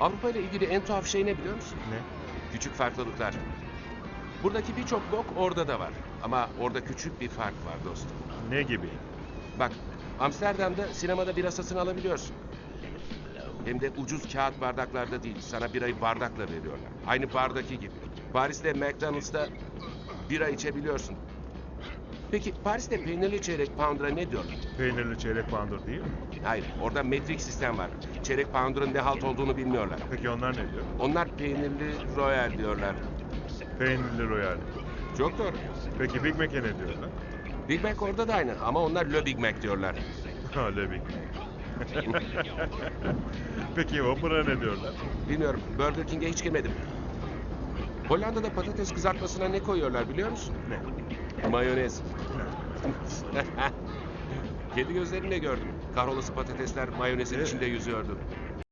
Avrupa ile ilgili en tuhaf şey ne biliyor musun? Ne? Küçük farklılıklar. Buradaki birçok bok orada da var. Ama orada küçük bir fark var dostum. Ne gibi? Bak, Amsterdam'da sinemada bira satın alabiliyorsun. Hem de ucuz kağıt bardaklarda değil, sana birayı bardakla veriyorlar. Aynı bardaki gibi. Paris'te McDonald's'ta bira içebiliyorsun. Peki Paris'te peynirli çeyrek pound'a ne diyorlar? Peynirli çeyrek pandur değil mi? Hayır, orada metrik sistem var. Çeyrek pound'un ne halt olduğunu bilmiyorlar. Peki onlar ne diyor? Onlar peynirli royal diyorlar. Peynirli royal. Çok doğru. Peki Big Mac'e ne diyorlar? Big Mac orada da aynı ama onlar Le Big Mac diyorlar. Ha Le Big Mac. Peki Whopper'a ne diyorlar? Bilmiyorum, Burger King'e hiç girmedim. Hollanda'da patates kızartmasına ne koyuyorlar biliyor musun? Ne? Mayonez. Kedi gözlerimle gördüm. Kahrolası patatesler mayonezin içinde yüzüyordu.